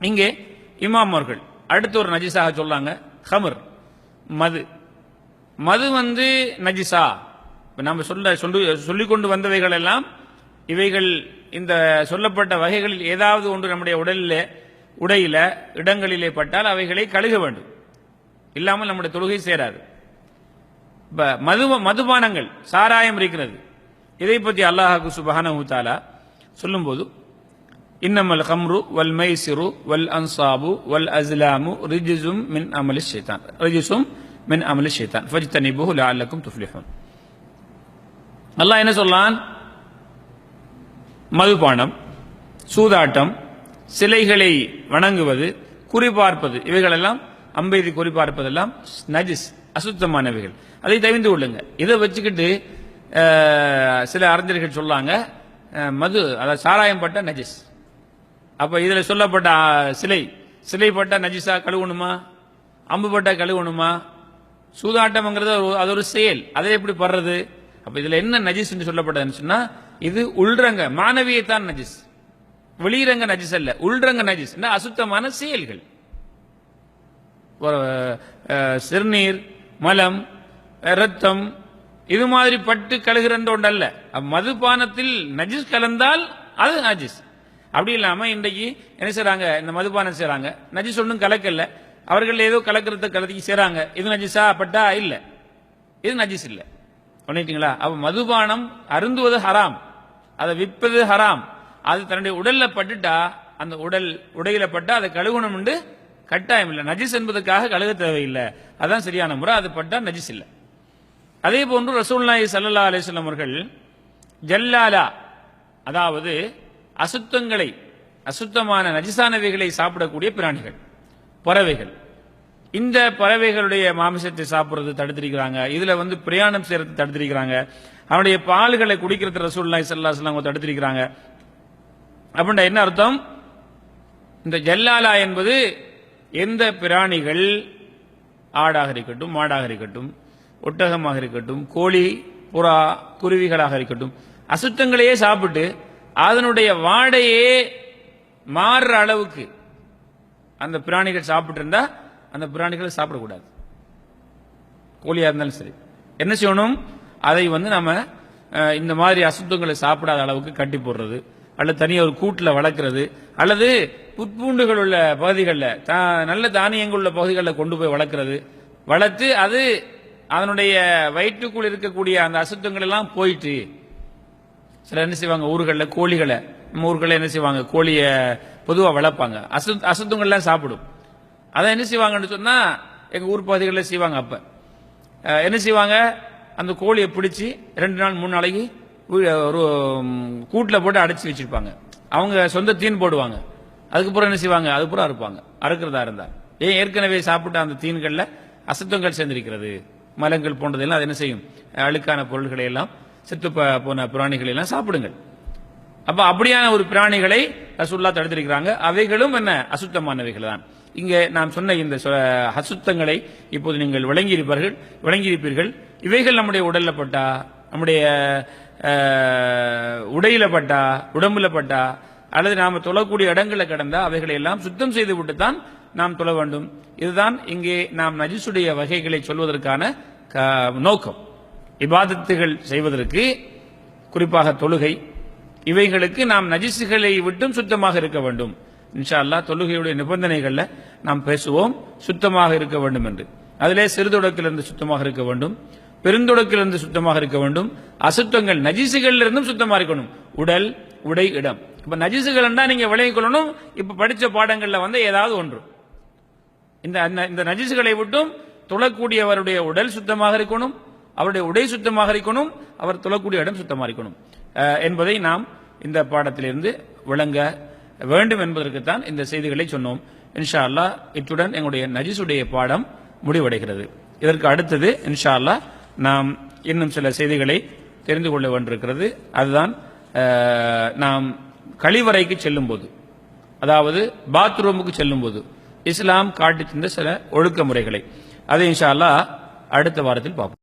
இங்கே இமாம் அவர்கள். அடுத்து ஒரு நஜிஸாக சொல்றாங்க ஹமர் மது. மது வந்து நஜிசா இப்போ நம்ம சொல்ல சொல்லி சொல்லிக் கொண்டு வந்தவைகள் எல்லாம் இவைகள் இந்த சொல்லப்பட்ட வகைகளில் ஏதாவது ஒன்று நம்முடைய உடலில் உடையில இடங்களிலே பட்டால் அவைகளை கழுக வேண்டும். இல்லாமல் நம்முடைய தொழுகை சேராது. இப்ப மது மதுபானங்கள் சாராயம் இருக்கிறது. இதை பற்றி அல்லாஹாக்கு சுபஹானஹு தஆலா சொல்லும்போது இன்னமல் ஹம்ரு வல் மைசிரு வல் அன்சாபு வல் அஸ்லாமு ரிஜிசும் மின் அமலி ஷைத்தான் ரிஜிசும் மின் அமலி ஷைத்தான் ஃபஜ்தனிபுஹு லஅல்லக்கும் துஃப்லிஹூன் அல்லாஹ் என்ன சொல்லலாம் மதுபானம் சூதாட்டம் சிலைகளை வணங்குவது குறிபார்ப்பது இவைகளெல்லாம் அம்பெய்தி குறிபார்ப்பதெல்லாம் நஜிஸ் அசுத்தமானவைகள். அதை தவிர்த்து கொள்ளுங்க. இதை வச்சுக்கிட்டு சில அறிஞர்கள் சொல்லாங்க அஹ், மது அதாவது சாராயம் பட்ட நஜிஸ். அப்ப இதுல சொல்லப்பட்ட சிலை. சிலை பட்ட கழுவணுமா? அம்பு பட்டா கழுவணுமா? சூதாட்டம்ங்கிறது ஒரு- அது ஒரு செயல். அதை எப்படி படுறது? அப்ப இதுல என்ன நஜிஸ் என்று சொல்லப்பட்டதுன்னு சொன்னா இது உள்ரங்க மாணவியத்தான் நஜிஸ். வெளியிறங்க நஜிஸ் அல்ல உள்ரங்க நஜிஸ். அசுத்தமான செயல்கள். ஒரு, சிறுநீர் மலம் ரத்தம் இது மாதிரி பட்டு கழுகிறன்ற ஒன்று அல்ல மதுபானத்தில் நஜிஸ் கலந்தால் அது நஜிஸ். அப்படி இல்லாமல் இன்றைக்கு என்ன செய்கிறாங்க இந்த மதுபானம் செய்கிறாங்க நஜிஸ் ஒன்றும் கலக்கல அவர்கள் ஏதோ கலக்கிறத கலத்தி செய்கிறாங்க இது நஜிஸா பட்டா இல்லை. இது நஜிஸ் இல்லை. பண்ணிட்டீங்களா? அப்போ மதுபானம் அருந்துவது ஹராம். அதை விற்பது ஹராம். அது தன்னுடைய உடலில் பட்டுட்டா அந்த உடல் உடையில பட்டா அதை கழுகணும் உண்டு கட்டாயம் இல்லை. நஜிஸ் என்பதற்காக கழுக தேவையில்லை. அதான் சரியான முறை. அது பட்டா நஜிஸ் இல்லை. அதே போன்று ரசூல்நாயி சல்லல்லா அலிஸ்லாம் அவர்கள் ஜல்லாலா அதாவது அசுத்தங்களை அசுத்தமான நஜிசானவைகளை சாப்பிடக்கூடிய பிராணிகள் பறவைகள். இந்த பறவைகளுடைய மாமிசத்தை சாப்பிட்றது தடுத்திருக்கிறாங்க. இதுல வந்து பிரயாணம் செய்யறது தடுத்திருக்கிறாங்க. அவனுடைய பால்களை குடிக்கிறது ரசூல்லாய் சல்லாஹ் தடுத்திருக்கிறாங்க. அப்படின்ற என்ன அர்த்தம்? இந்த ஜல்லாலா என்பது எந்த பிராணிகள் ஆடாக இருக்கட்டும் மாடாக இருக்கட்டும் ஒட்டகமாக இருக்கட்டும் கோழி புறா குருவிகளாக இருக்கட்டும் அசுத்தங்களையே சாப்பிட்டு அதனுடைய வாடையே மாறுற அளவுக்கு அந்த பிராணிகள் சாப்பிட்டு இருந்தா அந்த பிராணிகளை சாப்பிடக்கூடாது. கோழியா இருந்தாலும் சரி. என்ன செய்யணும்? அதை வந்து நம்ம இந்த மாதிரி அசுத்தங்களை சாப்பிடாத அளவுக்கு கட்டி போடுறது அல்லது தனியாக ஒரு கூட்டில் வளர்க்குறது அல்லது புட்பூண்டுகள் உள்ள பகுதிகளில் தா- நல்ல தானியங்கள் உள்ள பகுதிகளில் கொண்டு போய் வளர்க்குறது. வளர்த்து அது அதனுடைய வயிற்றுக்குள் இருக்கக்கூடிய அந்த அசுத்தங்கள் எல்லாம் போயிட்டு சில என்ன செய்வாங்க ஊர்களில் கோழிகளை நம்ம ஊர்களில் என்ன செய்வாங்க கோழியை பொதுவாக வளர்ப்பாங்க. அசு அசுத்தங்கள்லாம் சாப்பிடும். அதை என்ன செய்வாங்கன்னு சொன்னால் எங்கள் ஊர் பகுதிகளில் செய்வாங்க அப்போ. என்ன செய்வாங்க அந்த கோழியை பிடிச்சி ரெண்டு நாள் மூணு நாளைக்கு ஒரு கூட்டில் போட்டு அடைச்சி வச்சுருப்பாங்க. அவங்க சொந்த தீன் போடுவாங்க. அதுக்கப்புறம் என்ன செய்வாங்க அதுக்கப்புறம் அறுப்பாங்க. அறுக்கிறதா இருந்தால் ஏன் ஏற்கனவே சாப்பிட்ட அந்த தீன்களில் அசுத்தங்கள் சேர்ந்திருக்கிறது? மலங்கள் போன்றதெல்லாம் அது என்ன செய்யும்? அழுக்கான பொருள்களை எல்லாம் செத்து ப- போன பிராணிகளை எல்லாம் சாப்பிடுங்கள். அப்ப அப்படியான ஒரு பிராணிகளை ரசுல்லா தடுத்திருக்கிறாங்க. அவைகளும் என்ன? அசுத்தமானவைகள் தான் இங்கே நாம் சொன்ன இந்த அசுத்தங்களை இப்போது நீங்கள் விளங்கியிருப்பார்கள் விளங்கியிருப்பீர்கள். இவைகள் நம்முடைய உடல்ல பட்டா நம்முடைய உடையில பட்டா உடம்புல பட்டா அல்லது நாம் தொழக்கூடிய இடங்களை கடந்தா அவைகளை எல்லாம் சுத்தம் செய்து விட்டு தான் நாம் தொழ வேண்டும். இதுதான் இங்கே நாம் நஜிசுடைய வகைகளை சொல்வதற்கான க- நோக்கம். இபாதத்துகள் செய்வதற்கு குறிப்பாக தொழுகை இவைகளுக்கு நாம் நஜிசுகளை விட்டும் சுத்தமாக இருக்க வேண்டும். இன்ஷா அல்லா தொழுகையுடைய நிபந்தனைகளில் நாம் பேசுவோம் சுத்தமாக இருக்க வேண்டும் என்று. அதிலே சிறுதொடக்கிலிருந்து சுத்தமாக இருக்க வேண்டும் பெருந்தொடக்கிலிருந்து சுத்தமாக இருக்க வேண்டும் அசுத்தங்கள் நஜிசுகள்ல இருந்தும் சுத்தமாக இருக்கணும். உடல் உடை இடம். இப்ப நஜிசுகள் நீங்க விளங்கிக் கொள்ளணும் இப்ப படிச்ச பாடங்கள்ல வந்து ஏதாவது ஒன்று. இந்த அந்த- இந்த நஜிசுகளை விட்டும் தொழக்கூடியவருடைய உடல் சுத்தமாக இருக்கணும் அவருடைய உடை சுத்தமாக இருக்கணும் அவர் தொழக்கூடிய இடம் சுத்தமாக இருக்கணும். என்பதை நாம் இந்த பாடத்திலிருந்து விளங்க வேண்டும் என்பதற்குத்தான் இந்த செய்திகளை சொன்னோம். இன்ஷா அல்லாஹ் இத்துடன் எங்களுடைய நஜிசுடைய பாடம் முடிவடைகிறது. இதற்கு அடுத்தது இன்ஷா அல்லாஹ் நாம் இன்னும் சில செய்திகளை தெரிந்து கொள்ள வேண்டியிருக்கிறது. அதுதான் நாம் கழிவறைக்கு செல்லும் போது அதாவது பாத்ரூமுக்கு செல்லும் போது இஸ்லாம் காட்டி தந்த சில ஒழுக்க முறைகளை. அதை இன்ஷா அல்லாஹ் அடுத்த வாரத்தில் பார்ப்போம்.